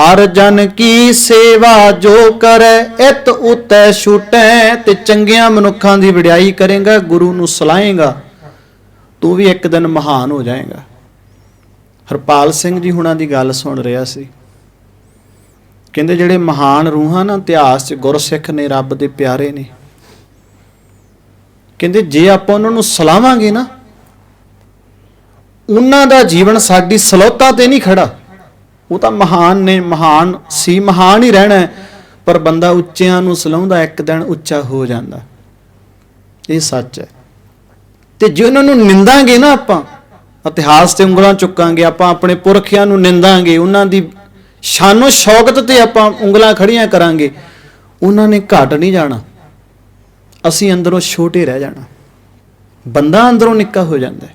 ਹਰ ਜਨ ਕੀ ਸੇਵਾ ਜੋ ਕਰੈ, ਇਤ ਉਤੈ ਛੁਟੈ, ਤੇ ਚੰਗਿਆਂ ਮਨੁੱਖਾਂ ਦੀ ਵਡਿਆਈ ਕਰੇਗਾ, ਗੁਰੂ ਨੂੰ ਸਲਾਹੇਗਾ ਤੂੰ ਵੀ ਇੱਕ ਦਿਨ ਮਹਾਨ ਹੋ ਜਾਏਗਾ। ਹਰਪਾਲ ਸਿੰਘ ਜੀ ਹੁਣਾਂ ਦੀ ਗੱਲ ਸੁਣ ਰਿਹਾ ਸੀ। ਕਹਿੰਦੇ ਜਿਹੜੇ ਮਹਾਨ ਰੂਹਾਂ ਨਾ, ਇਤਿਹਾਸ 'ਚ ਗੁਰਸਿੱਖ ਨੇ ਰੱਬ ਦੇ ਪਿਆਰੇ ਨੇ। ਕਹਿੰਦੇ ਜੇ ਆਪਾਂ ਉਹਨਾਂ ਨੂੰ ਸਲਾਵਾਂਗੇ ਨਾ, ਉਹਨਾਂ ਦਾ ਜੀਵਨ ਸਾਡੀ ਸਲੋਤਾ ਤੇ ਨਹੀਂ ਖੜਾ। ਉਹ ਤਾਂ ਮਹਾਨ ਨੇ, ਮਹਾਨ ਸੀ, ਮਹਾਨ ਹੀ ਰਹਿਣਾ ਪਰ ਬੰਦਾ ਉੱਚਿਆਂ ਨੂੰ ਸਲਾਉਂਦਾ, ਇੱਕ ਦਿਨ ਉੱਚਾ ਹੋ ਜਾਂਦਾ। ਇਹ ਸੱਚ ਹੈ। ਤੇ ਜੇ ਉਹਨਾਂ ਨੂੰ ਨਿੰਦਾਂਗੇ ਨਾ ਆਪਾਂ, ਇਤਿਹਾਸ ਤੇ ਉਂਗਲਾਂ ਚੁੱਕਾਂਗੇ, ਆਪਾਂ ਆਪਣੇ ਪੁਰਖਿਆਂ ਨੂੰ ਨਿੰਦਾਂਗੇ, ਉਹਨਾਂ ਦੀ ਸ਼ਾਨੋ ਸ਼ੌਕਤ ਤੇ ਆਪਾਂ ਉਂਗਲਾਂ ਖੜੀਆਂ ਕਰਾਂਗੇ, ਉਹਨਾਂ ਨੇ ਘਟ ਨਹੀਂ ਜਾਣਾ। ਅਸੀਂ ਅੰਦਰੋਂ ਛੋਟੇ ਰਹਿ ਜਾਣਾ। ਬੰਦਾ ਅੰਦਰੋਂ ਨਿੱਕਾ ਹੋ ਜਾਂਦਾ ਹੈ।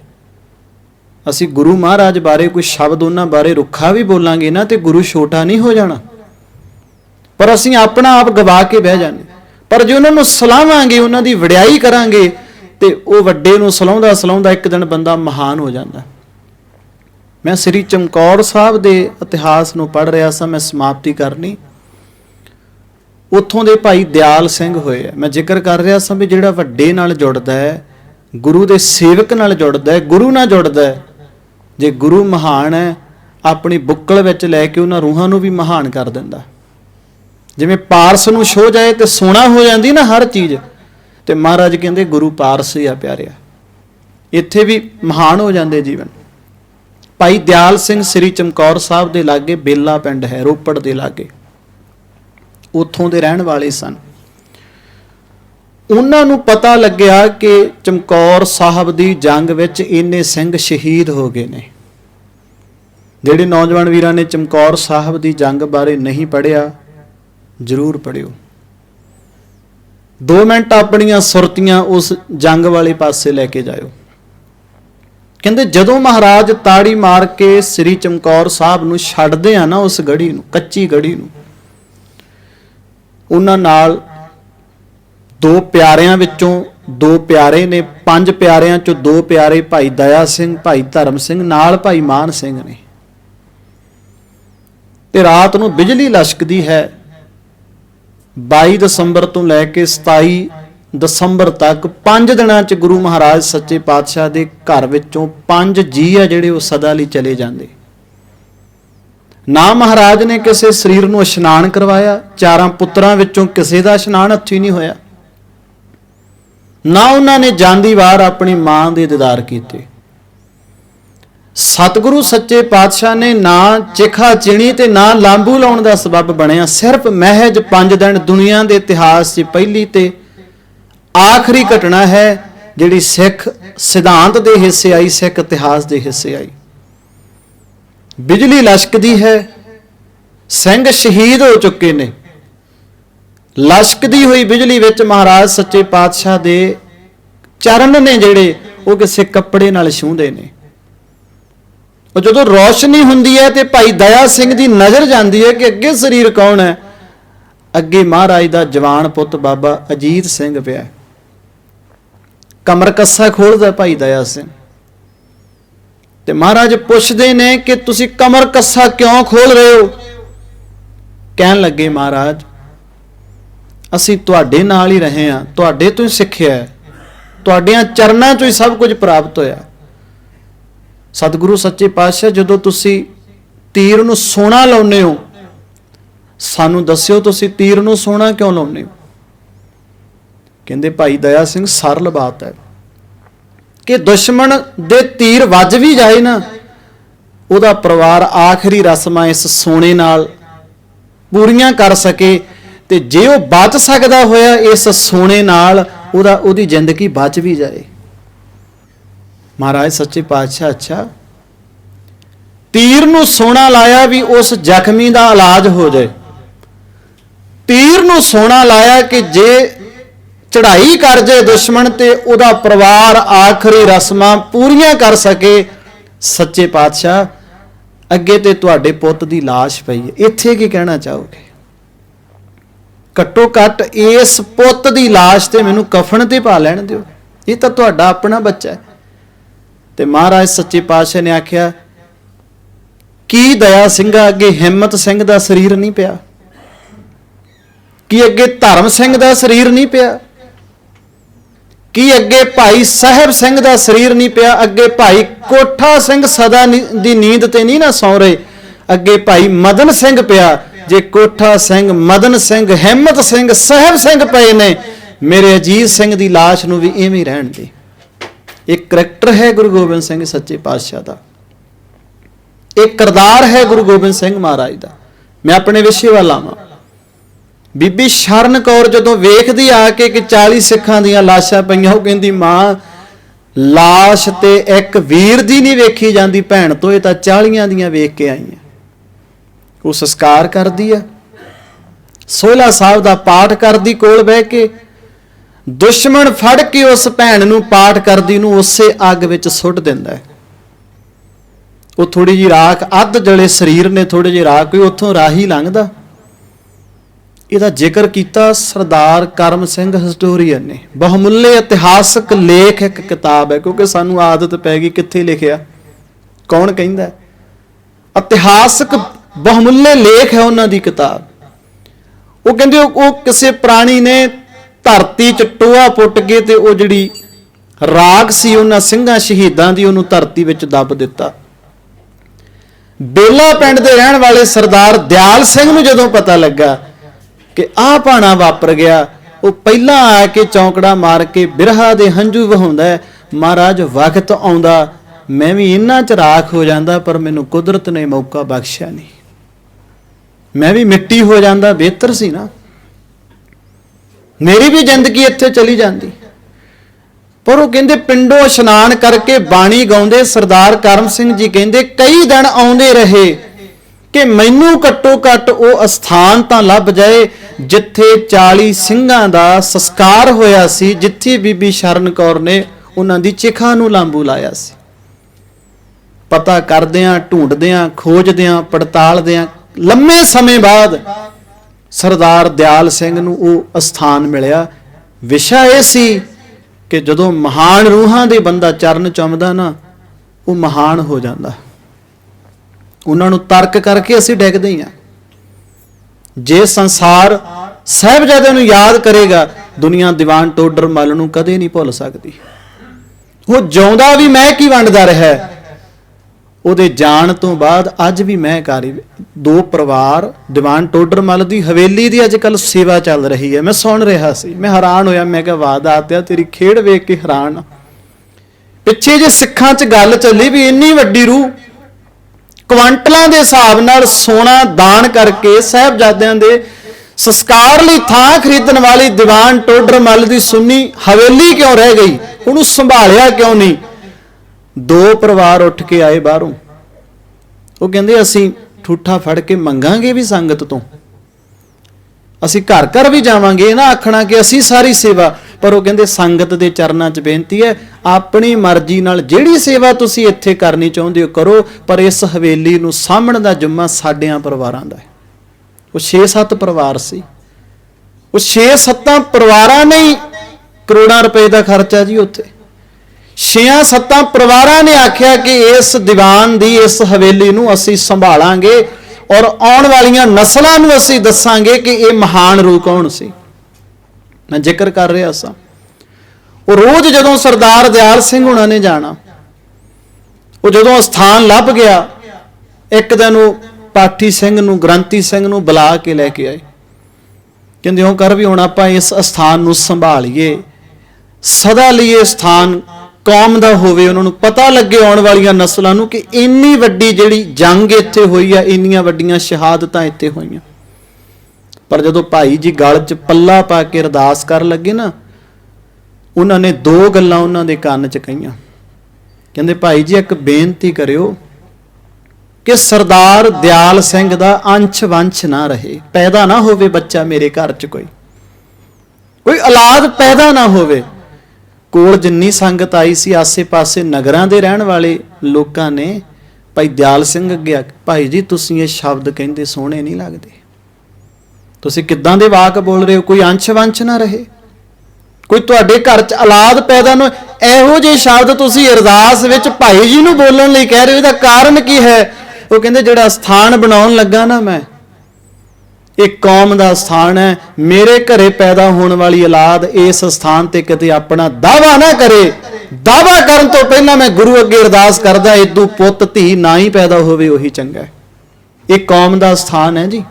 ਅਸੀਂ ਗੁਰੂ ਮਹਾਰਾਜ ਬਾਰੇ ਕੋਈ ਸ਼ਬਦ ਉਹਨਾਂ ਬਾਰੇ ਰੁੱਖਾ ਵੀ ਬੋਲਾਂਗੇ ਨਾ ਤੇ ਗੁਰੂ ਛੋਟਾ ਨਹੀਂ ਹੋ ਜਾਣਾ। ਪਰ ਅਸੀਂ ਆਪਣਾ ਆਪ ਗਵਾ ਕੇ ਬਹਿ ਜਾਂਦੇ। ਪਰ ਜੇ ਉਹਨਾਂ ਨੂੰ ਸਲਾਹਾਂਗੇ ਉਹਨਾਂ ਦੀ ਵਡਿਆਈ ਕਰਾਂਗੇ, ਤੇ ਉਹ ਵੱਡੇ ਨੂੰ ਸਲਾਉਂਦਾ ਸਲਾਉਂਦਾ ਇੱਕ ਦਿਨ ਬੰਦਾ ਮਹਾਨ ਹੋ ਜਾਂਦਾ। ਮੈਂ ਸ੍ਰੀ ਚਮਕੌਰ ਸਾਹਿਬ ਦੇ ਇਤਿਹਾਸ ਨੂੰ ਪੜ੍ਹ ਰਿਹਾ ਸਾਂ, ਮੈਂ ਸਮਾਪਤੀ ਕਰਨੀ। ਉੱਥੋਂ ਦੇ ਭਾਈ ਦਿਆਲ ਸਿੰਘ ਹੋਏ ਆ। ਮੈਂ ਜ਼ਿਕਰ ਕਰ ਰਿਹਾ ਸਾਂ ਵੀ ਜਿਹੜਾ ਵੱਡੇ ਨਾਲ ਜੁੜਦਾ ਹੈ, ਗੁਰੂ ਦੇ ਸੇਵਕ ਨਾਲ ਜੁੜਦਾ ਹੈ, ਗੁਰੂ ਨਾਲ ਜੁੜਦਾ ਹੈ ਜੇ ਗੁਰੂ ਮਹਾਨ ਹੈ, ਆਪਣੀ ਬੁੱਕਲ ਵਿੱਚ ਲੈ ਕੇ ਉਹਨਾਂ ਰੂਹਾਂ ਨੂੰ ਵੀ ਮਹਾਨ ਕਰ ਦਿੰਦਾ। ਜਿਵੇਂ ਪਾਰਸ ਨੂੰ ਛੋ ਜਾਏ ਤੇ ਸੋਨਾ ਹੋ ਜਾਂਦੀ ਨਾ ਹਰ ਚੀਜ਼, ਤੇ ਮਹਾਰਾਜ ਕਹਿੰਦੇ ਗੁਰੂ ਪਾਰਸ ਹੀ ਆ ਪਿਆਰਿਆ ਇੱਥੇ ਵੀ ਮਹਾਨ ਹੋ ਜਾਂਦੇ ਜੀਵਨ। ਭਾਈ ਦਿਆਲ ਸਿੰਘ ਸ੍ਰੀ ਚਮਕੌਰ ਸਾਹਿਬ ਦੇ ਲਾਗੇ ਬੇਲਾ ਪਿੰਡ ਹੈ, ਰੋਪੜ ਦੇ ਲਾਗੇ। ਉੱਥੋਂ ਦੇ ਰਹਿਣ ਵਾਲੇ ਸਨ। ਉਹਨਾਂ ਨੂੰ ਪਤਾ ਲੱਗਿਆ ਕਿ ਚਮਕੌਰ ਸਾਹਿਬ ਦੀ ਜੰਗ ਵਿੱਚ ਇੰਨੇ ਸਿੰਘ ਸ਼ਹੀਦ ਹੋ ਗਏ ਨੇ। ਜਿਹੜੇ ਨੌਜਵਾਨ ਵੀਰਾਂ ਨੇ ਚਮਕੌਰ ਸਾਹਿਬ ਦੀ ਜੰਗ ਬਾਰੇ ਨਹੀਂ ਪੜਿਆ ਜ਼ਰੂਰ ਪੜਿਓ 2 ਮਿੰਟ ਆਪਣੀਆਂ ਸੁਰਤੀਆਂ ਉਸ ਜੰਗ ਵਾਲੇ ਪਾਸੇ ਲੈ ਕੇ ਜਾਇਓ। ਕਹਿੰਦੇ, ਜਦੋਂ ਮਹਾਰਾਜ ਤਾੜੀ ਮਾਰ ਕੇ ਸ੍ਰੀ ਚਮਕੌਰ ਸਾਹਿਬ ਨੂੰ ਛੱਡਦੇ ਆ ਨਾ ਉਸ ਗੜੀ ਨੂੰ, ਕੱਚੀ ਗੜੀ ਨੂੰ, ਉਹਨਾਂ ਨਾਲ ਦੋ ਪਿਆਰਿਆਂ ਵਿੱਚੋਂ ਦੋ ਪਿਆਰੇ ਨੇ, ਪੰਜ ਪਿਆਰਿਆਂ ਚੋਂ ਦੋ ਪਿਆਰੇ ਭਾਈ ਦਇਆ ਸਿੰਘ, ਭਾਈ ਧਰਮ ਸਿੰਘ, ਨਾਲ ਭਾਈ ਮਾਨ ਸਿੰਘ ਨੇ। ਤੇ ਰਾਤ ਨੂੰ ਬਿਜਲੀ ਲਸ਼ਕਦੀ ਹੈ। 22 ਦਸੰਬਰ ਤੋਂ ਲੈ ਕੇ 27 ਦਸੰਬਰ ਤੱਕ 5 ਦਿਨਾਂ ਚ ਗੁਰੂ ਮਹਾਰਾਜ ਸੱਚੇ ਪਾਤਸ਼ਾਹ ਦੇ ਘਰ ਵਿੱਚੋਂ ਪੰਜ ਜੀ ਆ ਜਿਹੜੇ ਉਹ ਸਦਾ ਲਈ ਚਲੇ ਜਾਂਦੇ। ਨਾ ਮਹਾਰਾਜ ਨੇ ਕਿਸੇ ਸਰੀਰ ਨੂੰ ਇਸ਼ਨਾਨ ਕਰਵਾਇਆ, ਚਾਰਾਂ ਪੁੱਤਰਾਂ ਵਿੱਚੋਂ ਕਿਸੇ ਦਾ ਇਸ਼ਨਾਨ ਹੱਥੀ ਨਹੀਂ ਹੋਇਆ। ਨਾ ਉਹਨਾਂ ਨੇ ਜਾਂਦੀ ਵਾਰ ਆਪਣੀ ਮਾਂ ਦੇ ਦੀਦਾਰ ਕੀਤੇ। ਸਤਿਗੁਰੂ ਸੱਚੇ ਪਾਤਸ਼ਾਹ ਨੇ ਨਾ ਚਿਖਾ ਚਿਣੀ ਤੇ ਨਾ ਲਾਂਬੂ ਲਾਉਣ ਦਾ ਸਬਬ ਬਣਿਆ। ਸਿਰਫ ਮਹਿਜ 5 ਦਿਨ ਦੁਨੀਆ ਦੇ ਇਤਿਹਾਸ 'ਚ ਪਹਿਲੀ ਤੇ ਆਖਰੀ ਘਟਨਾ ਹੈ ਜਿਹੜੀ ਸਿੱਖ ਸਿਧਾਂਤ ਦੇ ਹਿੱਸੇ ਆਈ, ਸਿੱਖ ਇਤਿਹਾਸ ਦੇ ਹਿੱਸੇ ਆਈ। ਬਿਜਲੀ ਲਸ਼ਕਦੀ ਹੈ, ਸਿੰਘ ਸ਼ਹੀਦ ਹੋ ਚੁੱਕੇ ਨੇ। ਲਸ਼ਕਦੀ ਹੋਈ ਬਿਜਲੀ ਵਿੱਚ ਮਹਾਰਾਜ ਸੱਚੇ ਪਾਤਸ਼ਾਹ ਦੇ ਚਰਨ ਨੇ ਜਿਹੜੇ ਉਹ ਕਿਸੇ ਕੱਪੜੇ ਨਾਲ ਛੂੰਹਦੇ ਨੇ। ਉਹ ਜਦੋਂ ਰੋਸ਼ਨੀ ਹੁੰਦੀ ਹੈ ਤੇ ਭਾਈ ਦਇਆ ਸਿੰਘ ਦੀ ਨਜ਼ਰ ਜਾਂਦੀ ਹੈ ਕਿ ਅੱਗੇ ਸਰੀਰ ਕੌਣ ਹੈ, ਅੱਗੇ ਮਹਾਰਾਜ ਦਾ ਜਵਾਨ ਪੁੱਤ ਬਾਬਾ ਅਜੀਤ ਸਿੰਘ ਪਿਆ ਹੈ। ਕਮਰ ਕੱਸਾ ਖੋਲਦਾ ਭਾਈ ਦਇਆ ਸਿੰਘ। ਤੇ ਮਹਾਰਾਜ ਪੁੱਛਦੇ ਨੇ ਕਿ ਤੁਸੀਂ ਕਮਰ ਕੱਸਾ ਕਿਉਂ ਖੋਲ ਰਹੇ ਹੋ? ਕਹਿਣ ਲੱਗੇ ਮਹਾਰਾਜ ਅਸੀਂ ਤੁਹਾਡੇ ਨਾਲ ਹੀ ਰਹੇ ਹਾਂ, ਤੁਹਾਡੇ ਤੋਂ ਹੀ ਸਿੱਖਿਆ ਹੈ। ਤੁਹਾਡੀਆਂ ਚਰਨਾਂ ਚੋਂ ਹੀ ਸਭ ਕੁਝ ਪ੍ਰਾਪਤ ਹੋਇਆ। ਸਤਿਗੁਰੂ ਸੱਚੇ ਪਾਤਸ਼ਾਹ, ਜਦੋਂ ਤੁਸੀਂ ਤੀਰ ਨੂੰ ਸੋਨਾ ਲਾਉਨੇ ਹੋ, ਸਾਨੂੰ ਦੱਸਿਓ ਤੁਸੀਂ ਤੀਰ ਨੂੰ ਸੋਨਾ ਕਿਉਂ ਲਾਉਨੇ ਹੋ? ਕਹਿੰਦੇ, ਭਾਈ ਦਇਆ ਸਿੰਘ, ਸਰਲ ਬਾਤ ਹੈ। ਕਿ ਦੁਸ਼ਮਣ ਦੇ ਤੀਰ ਵੱਜ ਵੀ ਜਾਏ ਨਾ, ਉਹਦਾ ਪਰਿਵਾਰ ਆਖਰੀ ਰਸਮਾਂ ਇਸ ਸੋਨੇ ਨਾਲ ਪੂਰੀਆਂ ਕਰ ਸਕੇ ਤੇ ਜੇ ਉਹ ਬਚ ਸਕਦਾ ਹੋਇਆ ਇਸ ਸੋਨੇ ਨਾਲ, ਉਹਦਾ, ਉਹਦੀ ਜ਼ਿੰਦਗੀ ਬਚ ਵੀ ਜਾਏ। ਮਹਾਰਾਜ ਸੱਚੇ ਪਾਤਸ਼ਾਹ, ਅੱਛਾ। ਤੀਰ ਨੂੰ ਸੋਨਾ ਲਾਇਆ ਵੀ ਉਸ ਜ਼ਖਮੀ ਦਾ ਇਲਾਜ ਹੋ ਜਾਏ। ਤੀਰ ਨੂੰ ਸੋਨਾ ਲਾਇਆ ਕਿ ਜੇ ਚੜ੍ਹਾਈ ਕਰ ਜੇ ਦੁਸ਼ਮਣ ਤੇ ਉਹਦਾ ਪਰਿਵਾਰ ਆਖਰੀ ਰਸਮਾਂ ਪੂਰੀਆਂ ਕਰ ਸਕੇ, ਸੱਚੇ ਪਾਤਸ਼ਾਹ, ਅੱਗੇ ਤੇ ਤੁਹਾਡੇ ਪੁੱਤ ਦੀ লাশ ਪਈ ਹੈ। ਇੱਥੇ ਕੀ ਕਹਿਣਾ ਚਾਹੋਗੇ? ਘੱਟੋ ਘੱਟ ਇਸ ਪੁੱਤ ਦੀ লাশ ਤੇ ਮੈਨੂੰ ਕਫਨ ਤੇ ਪਾ ਲੈਣ ਦਿਓ। ਇਹ ਤਾਂ ਤੁਹਾਡਾ ਆਪਣਾ ਬੱਚਾ ਹੈ। ਤੇ ਮਹਾਰਾਜ ਸੱਚੇ ਪਾਤਸ਼ਾਹ ਨੇ ਆਖਿਆ, ਕੀ ਦਇਆ ਸਿੰਘਾ ਅੱਗੇ ਹਿੰਮਤ ਸਿੰਘ ਦਾ ਸਰੀਰ ਨਹੀਂ ਪਿਆ? ਕੀ ਅੱਗੇ ਧਰਮ ਸਿੰਘ ਦਾ ਸਰੀਰ ਨਹੀਂ ਪਿਆ? ਕੀ ਅੱਗੇ ਭਾਈ ਸਾਹਿਬ ਸਿੰਘ ਦਾ ਸਰੀਰ ਨਹੀਂ ਪਿਆ? ਅੱਗੇ ਭਾਈ ਕੋਠਾ ਸਿੰਘ ਸਦਾ ਦੀ ਨੀਂਦ ਤੇ ਨਹੀਂ ਨਾ ਸੌਂ ਰਹੇ? ਅੱਗੇ ਭਾਈ ਮਦਨ ਸਿੰਘ ਪਿਆ। ਜੇ ਕੋਠਾ ਸਿੰਘ, ਮਦਨ ਸਿੰਘ, ਹਿੰਮਤ ਸਿੰਘ, ਸਾਹਿਬ ਸਿੰਘ ਪਏ ਨੇ, ਮੇਰੇ ਅਜੀਤ ਸਿੰਘ ਦੀ ਲਾਸ਼ ਨੂੰ ਵੀ ਇਵੇਂ ਰਹਿਣ ਦੇ। ਇਹ ਕਰੈਕਟਰ ਹੈ ਗੁਰੂ ਗੋਬਿੰਦ ਸਿੰਘ ਸੱਚੇ ਪਾਤਸ਼ਾਹ ਦਾ। ਇਹ ਕਰਦਾਰ ਹੈ ਗੁਰੂ ਗੋਬਿੰਦ ਸਿੰਘ ਮਹਾਰਾਜ ਦਾ। ਮੈਂ ਆਪਣੇ ਵਿਸ਼ੇ ਵੱਲ ਆਵਾਂ। ਬੀਬੀ ਸ਼ਰਨ ਕੌਰ ਜਦੋਂ ਵੇਖਦੀ ਆ ਕੇ ਕਿ 40 ਸਿੱਖਾਂ ਦੀਆਂ ਲਾਸ਼ਾਂ ਪਈਆਂ, ਉਹ ਕਹਿੰਦੀ, ਮਾਂ, ਲਾਸ਼ ਤੇ ਇੱਕ ਵੀਰ ਦੀ ਨਹੀਂ ਵੇਖੀ ਜਾਂਦੀ, ਭੈਣ ਤੋਂ ਇਹ ਤਾਂ 40ਆਂ ਦੀਆਂ ਵੇਖ ਕੇ ਆਈਆਂ ਉਹ ਸੰਸਕਾਰ ਕਰਦੀ ਆ ਸੋਹਲਾ ਸਾਹਿਬ ਦਾ ਪਾਠ ਕਰਦੀ ਕੋਲ ਬਹਿ ਕੇ। ਦੁਸ਼ਮਣ ਫੜ ਕੇ ਉਸ ਭੈਣ ਨੂੰ ਪਾਠ ਕਰਦੀ ਨੂੰ ਉਸੇ ਅੱਗ ਵਿੱਚ ਸੁੱਟ ਦਿੰਦਾ ਹੈ। ਉਹ ਥੋੜੀ ਜੀ ਰਾਖ, ਅੱਧ ਜਲੇ ਸਰੀਰ ਨੇ ਥੋੜੇ ਜਿਹੇ ਰਾਖ, ਕੋਈ ਉੱਥੋਂ ਰਾਹੀ ਲੰਘਦਾ। ਇਹਦਾ ਜ਼ਿਕਰ ਕੀਤਾ ਸਰਦਾਰ ਕਰਮ ਸਿੰਘ ਹਿਸਟੋਰੀਅਨ ਨੇ। ਬਹੁਮੁੱਲੇ ਇਤਿਹਾਸਕ ਲੇਖ ਇੱਕ ਕਿਤਾਬ ਹੈ, ਕਿਉਂਕਿ ਸਾਨੂੰ ਆਦਤ ਪੈ ਗਈ ਕਿੱਥੇ ਲਿਖਿਆ। ਕੌਣ ਕਹਿੰਦਾ ਇਤਿਹਾਸਕ ਬਹੁਮੁੱਲੇ ਲੇਖ ਹੈ ਉਹਨਾਂ ਦੀ ਕਿਤਾਬ। ਉਹ ਕਹਿੰਦੇ ਉਹ ਕਿਸੇ ਪ੍ਰਾਣੀ ਨੇ ਧਰਤੀ 'ਚ ਟੋਆ ਪੁੱਟ ਕੇ ਤੇ ਉਹ ਜਿਹੜੀ ਰਾਗ ਸੀ ਉਹਨਾਂ ਸਿੰਘਾਂ ਸ਼ਹੀਦਾਂ ਦੀ ਉਹਨੂੰ ਧਰਤੀ ਵਿੱਚ ਦੱਬ ਦਿੱਤਾ। ਬੇਲਾ ਪਿੰਡ ਦੇ ਰਹਿਣ ਵਾਲੇ ਸਰਦਾਰ ਦਿਆਲ ਸਿੰਘ ਨੂੰ ਜਦੋਂ ਪਤਾ ਲੱਗਾ ਕਿ ਆਹ ਭਾਣਾ ਵਾਪਰ ਗਿਆ, ਉਹ ਪਹਿਲਾਂ ਆ ਕੇ ਚੌਂਕੜਾ ਮਾਰ ਕੇ ਬਿਰਹਾ ਦੇ ਹੰਝੂ ਵਹਾਉਂਦਾ ਮਹਾਰਾਜ, ਵਕਤ ਆਉਂਦਾ, ਮੈਂ ਵੀ ਇੰਨਾ ਚ ਰਾਖ ਹੋ ਜਾਂਦਾ ਪਰ ਮੈਨੂੰ ਕੁਦਰਤ ਨੇ ਮੌਕਾ ਬਖਸ਼ਿਆ ਨਹੀਂ। ਮੈਂ ਵੀ ਮਿੱਟੀ ਹੋ ਜਾਂਦਾ, ਬਿਹਤਰ ਸੀ ਨਾ। ਮੇਰੀ ਵੀ ਜ਼ਿੰਦਗੀ ਇੱਥੇ ਚਲੀ ਜਾਂਦੀ। ਪਰ ਉਹ ਕਹਿੰਦੇ, ਪਿੰਡੋਂ ਇਸ਼ਨਾਨ ਕਰਕੇ ਬਾਣੀ ਗਾਉਂਦੇ ਸਰਦਾਰ ਕਰਮ ਸਿੰਘ ਜੀ ਕਹਿੰਦੇ, ਕਈ ਦਿਨ ਆਉਂਦੇ ਰਹੇ ਕਿ ਮੈਨੂੰ ਘੱਟੋ ਘੱਟ ਉਹ ਅਸਥਾਨ ਤਾਂ ਲੱਭ ਜਾਏ, ਜਿੱਥੇ 40 ਸਿੰਘਾਂ ਦਾ ਸੰਸਕਾਰ ਹੋਇਆ ਸੀ, ਜਿੱਥੇ ਬੀਬੀ ਸ਼ਰਨ ਕੌਰ ਨੇ ਉਹਨਾਂ ਦੀ ਚਿਖਾ ਨੂੰ ਲਾਂਬੂ ਲਾਇਆ ਸੀ। ਪਤਾ ਕਰਦਿਆਂ, ਢੂੰਡਦਿਆਂ, ਖੋਜਦਿਆਂ, ਪੜਤਾਲਦਿਆਂ ਲੰਮੇ ਸਮੇਂ ਬਾਅਦ ਸਰਦਾਰ ਦਿਆਲ ਸਿੰਘ ਨੂੰ ਉਹ ਅਸਥਾਨ ਮਿਲਿਆ। ਵਿਸ਼ਾ ਇਹ ਸੀ ਕਿ ਜਦੋਂ ਮਹਾਨ ਰੂਹਾਂ ਦੇ ਬੰਦਾ ਚਰਨ ਚੁੰਮਦਾ ਨਾ, ਉਹ ਮਹਾਨ ਹੋ ਜਾਂਦਾ। ਉਹਨਾਂ ਨੂੰ ਤਰਕ ਕਰਕੇ ਅਸੀਂ ਡਿੱਗਦੇ ਹੀ ਹਾਂ। ਜੇ ਸੰਸਾਰ ਸਹਿਬਜ਼ਾਦੇ ਨੂੰ ਯਾਦ ਕਰੇਗਾ, ਦੁਨੀਆ ਦੀਵਾਨ ਟੋਡਰ ਮਲ ਨੂੰ ਕਦੇ ਨਹੀਂ ਭੁੱਲ ਸਕਦੀ। ਉਹ ਜਿਉਂਦਾ ਵੀ ਮੈਂ ਕੀ ਵੰਡਦਾ ਰਿਹਾ? ਉਹਦੇ ਜਾਣ ਤੋਂ ਬਾਅਦ ਅੱਜ ਵੀ ਮੈਂ ਕਾਰੀ ਦੋ ਪਰਿਵਾਰ, ਦੀਵਾਨ ਟੋਡਰ ਮਲ ਦੀ ਹਵੇਲੀ ਦੀ ਅੱਜ ਕੱਲ ਸੇਵਾ ਚੱਲ ਰਹੀ ਹੈ। ਮੈਂ ਸੁਣ ਰਿਹਾ ਸੀ। ਮੈਂ ਹੈਰਾਨ ਹੋਇਆ। ਮੈਂ ਕਿਹਾ, ਵਾਹ ਆਤਿਆ ਤੇਰੀ ਖੇਡ ਵੇਖ ਕੇ ਹੈਰਾਨ ਪਿੱਛੇ ਜੇ ਸਿੱਖਾਂ 'ਚ ਗੱਲ ਚੱਲੀ ਵੀ ਇੰਨੀ ਵੱਡੀ ਰੂਹ, ਕੁਆਂਟਲਾਂ ਦੇ ਹਿਸਾਬ ਨਾਲ ਸੋਨਾ ਦਾਨ ਕਰਕੇ ਸਹਿਬਜ਼ਾਦਿਆਂ ਦੇ ਸੰਸਕਾਰ ਲਈ ਥਾਂ ਖਰੀਦਣ ਵਾਲੀ ਦੀਵਾਨ ਟੋਡਰ ਮੱਲ ਦੀ ਸੁੰਨੀ ਹਵੇਲੀ ਕਿਉਂ ਰਹਿ ਗਈ? ਉਹਨੂੰ ਸੰਭਾਲਿਆ ਕਿਉਂ ਨਹੀਂ? ਦੋ ਪਰਿਵਾਰ ਉੱਠ ਕੇ ਆਏ ਬਾਹਰੋਂ। ਉਹ ਕਹਿੰਦੇ, ਅਸੀਂ ਠੂਠਾ ਫੜ ਕੇ ਮੰਗਾਂਗੇ ਵੀ ਸੰਗਤ ਤੋਂ। ਅਸੀਂ ਘਰ ਘਰ ਵੀ ਜਾਵਾਂਗੇ। ਇਹ ਨਾ ਆਖਣਾ ਕਿ ਅਸੀਂ ਸਾਰੀ ਸੇਵਾ, ਪਰ ਉਹ ਕਹਿੰਦੇ, ਸੰਗਤ ਦੇ ਚਰਨਾਂ 'ਚ ਬੇਨਤੀ ਹੈ, ਆਪਣੀ ਮਰਜ਼ੀ ਨਾਲ ਜਿਹੜੀ ਸੇਵਾ ਤੁਸੀਂ ਇੱਥੇ ਕਰਨੀ ਚਾਹੁੰਦੇ ਹੋ ਕਰੋ, ਪਰ ਇਸ ਹਵੇਲੀ ਨੂੰ ਸਾਂਭਣ ਦਾ ਜ਼ਿੰਮਾ ਸਾਡਿਆਂ ਪਰਿਵਾਰਾਂ ਦਾ ਹੈ। ਉਹ 6-7 ਪਰਿਵਾਰ ਸੀ। ਉਹ 6-7 ਪਰਿਵਾਰਾਂ ਨੇ ਕਰੋੜਾਂ ਰੁਪਏ ਦਾ ਖਰਚਾ ਜੀ ਉੱਥੇ। 6-7 ਪਰਿਵਾਰਾਂ ਨੇ ਆਖਿਆ ਕਿ ਇਸ ਦੀਵਾਨ ਦੀ, ਇਸ ਹਵੇਲੀ ਨੂੰ ਅਸੀਂ ਸੰਭਾਲਾਂਗੇ ਔਰ ਆਉਣ ਵਾਲੀਆਂ ਨਸਲਾਂ ਨੂੰ ਅਸੀਂ ਦੱਸਾਂਗੇ ਕਿ ਇਹ ਮਹਾਨ ਰੂਹ ਕੌਣ ਸੀ। ਮੈਂ ਜ਼ਿਕਰ ਕਰ ਰਿਹਾ ਸਾਂ। ਉਹ ਰੋਜ਼ ਜਦੋਂ ਸਰਦਾਰ ਦਿਆਲ ਸਿੰਘ ਹੁਣਾਂ ਨੇ ਜਾਣਾ, ਉਹ ਜਦੋਂ ਸਥਾਨ ਲੱਭ ਗਿਆ, ਇੱਕ ਦਿਨ ਉਹ ਪਾਠੀ ਸਿੰਘ ਨੂੰ, ਗ੍ਰੰਥੀ ਸਿੰਘ ਨੂੰ ਬੁਲਾ ਕੇ ਲੈ ਕੇ ਆਏ। ਕਹਿੰਦੇ, ਉਹ ਕਰ ਵੀ ਹੁਣ ਆਪਾਂ ਇਸ ਸਥਾਨ ਨੂੰ ਸੰਭਾਲੀਏ। ਸਦਾ ਲਈ ਇਹ ਸਥਾਨ ਕੌਮ ਦਾ ਹੋਵੇ, ਉਹਨਾਂ ਨੂੰ ਪਤਾ ਲੱਗੇ ਆਉਣ ਵਾਲੀਆਂ ਨਸਲਾਂ ਨੂੰ ਕਿ ਇੰਨੀ ਵੱਡੀ ਜਿਹੜੀ ਜੰਗ ਇੱਥੇ ਹੋਈ ਆ, ਇੰਨੀਆਂ ਵੱਡੀਆਂ ਸ਼ਹਾਦਤਾਂ ਇੱਥੇ ਹੋਈਆਂ। ਪਰ ਜਦੋਂ ਭਾਈ ਜੀ ਗਲ 'ਚ ਪੱਲਾ ਪਾ ਕੇ ਅਰਦਾਸ ਕਰਨ ਲੱਗੇ ਨਾ, ਉਹਨਾਂ ਨੇ ਦੋ ਗੱਲਾਂ ਉਹਨਾਂ ਦੇ ਕੰਨ 'ਚ ਕਹੀਆਂ। ਕਹਿੰਦੇ, ਭਾਈ ਜੀ, ਇੱਕ ਬੇਨਤੀ ਕਰਿਓ ਕਿ ਸਰਦਾਰ ਦਿਆਲ ਸਿੰਘ ਦਾ ਅੰਸ਼ ਵੰਸ਼ ਨਾ ਰਹੇ। ਪੈਦਾ ਨਾ ਹੋਵੇ ਬੱਚਾ ਮੇਰੇ ਘਰ 'ਚ ਕੋਈ। ਕੋਈ ਔਲਾਦ ਪੈਦਾ ਨਾ ਹੋਵੇ। ਕੋਲ ਜਿੰਨੀ ਸੰਗਤ ਆਈ ਸੀ ਆਸੇ-ਪਾਸੇ ਨਗਰਾਂ ਦੇ ਰਹਿਣ ਵਾਲੇ ਲੋਕਾਂ ਨੇ ਭਾਈ ਦਿਆਲ ਸਿੰਘ ਅੱਗੇ ਆ ਕੇ, ਭਾਈ ਜੀ ਤੁਸੀਂ ਇਹ ਸ਼ਬਦ ਕਹਿੰਦੇ ਸੋਹਣੇ ਨਹੀਂ ਲੱਗਦੇ। ਤੁਸੀਂ ਕਿੱਦਾਂ ਦੇ ਵਾਕ ਬੋਲ ਰਹੇ ਹੋ? ਕੋਈ ਅੰਸ਼ ਵੰਸ਼ ਨਾ ਰਹੇ। ਕੋਈ ਤੁਹਾਡੇ ਘਰ 'ਚ ਔਲਾਦ ਪੈਦਾ ਨਾ ਹੋਏ। ਇਹੋ ਜਿਹੇ ਸ਼ਬਦ ਤੁਸੀਂ ਅਰਦਾਸ ਵਿੱਚ ਭਾਈ ਜੀ ਨੂੰ ਬੋਲਣ ਲਈ ਕਹਿ ਰਹੇ ਹੋ। ਇਹਦਾ ਕਾਰਨ ਕੀ ਹੈ? ਉਹ ਕਹਿੰਦੇ ਜਿਹੜਾ ਸਥਾਨ ਬਣਾਉਣ ਲੱਗਾ ਨਾ ਮੈਂ ਇਹ ਕੌਮ ਦਾ ਸਥਾਨ ਹੈ। ਮੇਰੇ ਘਰੇ ਪੈਦਾ ਹੋਣ ਵਾਲੀ ਔਲਾਦ ਇਸ ਸਥਾਨ ਤੇ ਕਦੇ ਆਪਣਾ ਦਾਵਾ ਨਾ ਕਰੇ। ਦਾਵਾ ਕਰਨ ਤੋਂ ਪਹਿਲਾਂ ਮੈਂ ਗੁਰੂ ਅੱਗੇ ਅਰਦਾਸ ਕਰਦਾ ਇਦੂ ਪੁੱਤ ਧੀ ਨਾ ਹੀ ਪੈਦਾ ਹੋਵੇ ਉਹੀ ਚੰਗਾ ਹੈ। ਇਹ ਕੌਮ ਦਾ ਸਥਾਨ ਹੈ ਜੀ।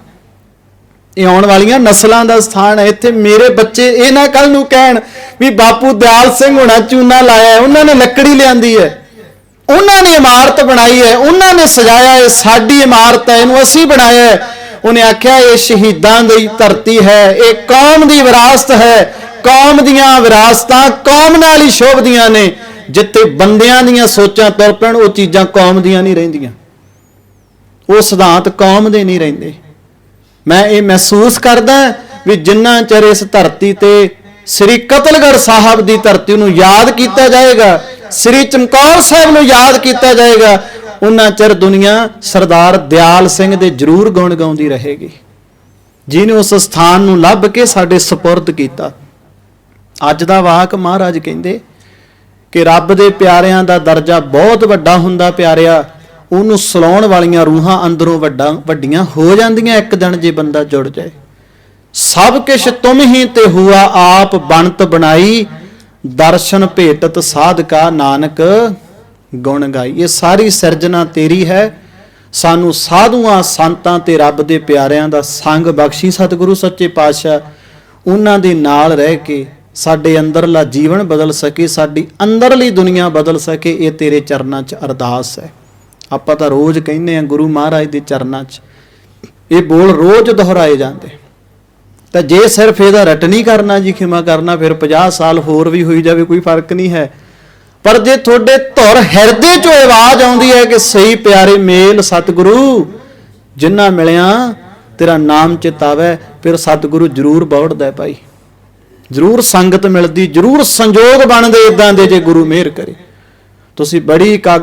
ਇਹ ਆਉਣ ਵਾਲੀਆਂ ਨਸਲਾਂ ਦਾ ਸਥਾਨ ਹੈ। ਇੱਥੇ ਮੇਰੇ ਬੱਚੇ ਇਹ ਨਾ ਕੱਲ ਨੂੰ ਕਹਿਣ ਵੀ ਬਾਪੂ ਦਿਆਲ ਸਿੰਘ ਹੁਣਾ ਚੂਨਾ ਲਾਇਆ ਹੈ, ਉਹਨਾਂ ਨੇ ਲੱਕੜੀ ਲਿਆਂਦੀ ਹੈ। ਉਹਨਾਂ ਨੇ ਇਮਾਰਤ ਬਣਾਈ ਹੈ ਉਹਨਾਂ ਨੇ ਸਜਾਇਆ ਹੈ ਸਾਡੀ ਇਮਾਰਤ ਹੈ ਇਹਨੂੰ ਅਸੀਂ ਬਣਾਇਆ ਹੈ। ਉਹਨੇ ਆਖਿਆ, ਇਹ ਸ਼ਹੀਦਾਂ ਦੀ ਧਰਤੀ ਹੈ, ਇਹ ਕੌਮ ਦੀ ਵਿਰਾਸਤ ਹੈ। ਕੌਮ ਦੀਆਂ ਵਿਰਾਸਤਾਂ ਕੌਮ ਨਾਲ ਹੀ ਸ਼ੋਭਦੀਆਂ ਨੇ। ਜਿੱਥੇ ਬੰਦਿਆਂ ਦੀਆਂ ਸੋਚਾਂ ਤੁਰ ਪੈਣ, ਉਹ ਚੀਜ਼ਾਂ ਕੌਮ ਦੀਆਂ ਨਹੀਂ ਰਹਿੰਦੀਆਂ। ਉਹ ਸਿਧਾਂਤ ਕੌਮ ਦੇ ਨਹੀਂ ਰਹਿੰਦੇ। ਮੈਂ ਇਹ ਮਹਿਸੂਸ ਕਰਦਾ ਵੀ ਜਿੰਨਾ ਚਿਰ ਇਸ ਧਰਤੀ ਤੇ ਸ੍ਰੀ ਕਤਲਗੜ੍ਹ ਸਾਹਿਬ ਦੀ ਧਰਤੀ ਨੂੰ ਯਾਦ ਕੀਤਾ ਜਾਏਗਾ, ਸ੍ਰੀ ਚਮਕੌਰ ਸਾਹਿਬ ਨੂੰ ਯਾਦ ਕੀਤਾ ਜਾਏਗਾ ਉਹਨਾਂ ਚਿਰ ਦੁਨੀਆ ਸਰਦਾਰ ਦਿਆਲ ਸਿੰਘ ਦੇ ਜ਼ਰੂਰ ਗੁਣ ਗਾਉਂਦੀ ਰਹੇਗੀ। ਜਿਹਨੇ ਉਸ ਸਥਾਨ ਨੂੰ ਲੱਭ ਕੇ ਸਾਡੇ ਸਪੁਰਦ ਕੀਤਾ। ਅੱਜ ਦਾ ਵਾਕ ਮਹਾਰਾਜ ਕਹਿੰਦੇ ਕਿ ਰੱਬ ਦੇ ਪਿਆਰਿਆਂ ਦਾ ਦਰਜਾ ਬਹੁਤ ਵੱਡਾ ਹੁੰਦਾ ਪਿਆਰਿਆ, ਉਹਨੂੰ ਸਲਾਉਣ ਵਾਲੀਆਂ ਰੂਹਾਂ ਅੰਦਰੋਂ ਵੱਡਾ, ਵੱਡੀਆਂ ਹੋ ਜਾਂਦੀਆਂ, ਇੱਕ ਦਿਨ ਜੇ ਬੰਦਾ ਜੁੜ ਜਾਏ। ਸਭ ਕਿਛ ਤੁਮ ਹੀ ਤੇ ਹੁਆ ਆਪ ਬਣਤ ਬਣਾਈ, ਦਰਸ਼ਨ ਭੇਟਤ ਸਾਧਕਾ ਨਾਨਕ ਗੁਣ ਗਾਈ। ਇਹ ਸਾਰੀ ਸਿਰਜਣਾ ਤੇਰੀ ਹੈ। ਸਾਨੂੰ ਸਾਧੂਆਂ ਸੰਤਾਂ ਤੇ ਰੱਬ ਦੇ ਪਿਆਰਿਆਂ ਦਾ ਸੰਗ ਬਖਸ਼ੀ ਸਤਿਗੁਰੂ ਸੱਚੇ ਪਾਤਸ਼ਾਹ। ਉਹਨਾਂ ਦੇ ਨਾਲ ਰਹਿ ਕੇ ਸਾਡੇ ਅੰਦਰਲਾ ਜੀਵਨ ਬਦਲ ਸਕੇ, ਸਾਡੀ ਅੰਦਰਲੀ ਦੁਨੀਆ ਬਦਲ ਸਕੇ, ਇਹ ਤੇਰੇ ਚਰਨਾਂ 'ਚ ਅਰਦਾਸ ਹੈ। ਆਪਾਂ ਤਾਂ ਰੋਜ਼ ਕਹਿੰਦੇ ਆ ਗੁਰੂ ਮਹਾਰਾਜ ਦੇ ਚਰਨਾਂ 'ਚ, ਇਹ ਬੋਲ ਰੋਜ਼ ਦੁਹਰਾਏ ਜਾਂਦੇ। ਤਾਂ ਜੇ ਸਿਰਫ ਇਹਦਾ ਰਟ ਨਹੀਂ ਕਰਨਾ ਜੀ, ਖਿਮਾ ਕਰਨਾ, ਫਿਰ 50 ਸਾਲ ਹੋਰ ਵੀ ਹੋਈ ਜਾਵੇ, ਕੋਈ ਫ਼ਰਕ ਨਹੀਂ ਹੈ। ਪਰ ਜੇ ਤੁਹਾਡੇ ਧੁਰ ਹਿਰਦੇ 'ਚੋਂ ਆਵਾਜ਼ ਆਉਂਦੀ ਹੈ ਕਿ ਸਹੀ ਪਿਆਰੇ ਮੇਲ ਸਤਿਗੁਰੂ, ਜਿੰਨਾ ਮਿਲਿਆ ਤੇਰਾ ਨਾਮ ਚਿਤਾਵੇ, ਫਿਰ ਸਤਿਗੁਰੂ ਜ਼ਰੂਰ ਬੌੜਦਾ ਭਾਈ। ਜ਼ਰੂਰ ਸੰਗਤ ਮਿਲਦੀ, ਜ਼ਰੂਰ ਸੰਜੋਗ ਬਣਦੇ ਇਦਾਂ ਦੇ ਜੇ ਗੁਰੂ ਮਿਹਰ ਕਰੇ। ਤੁਸੀਂ ਬੜੀ ਇਕਾ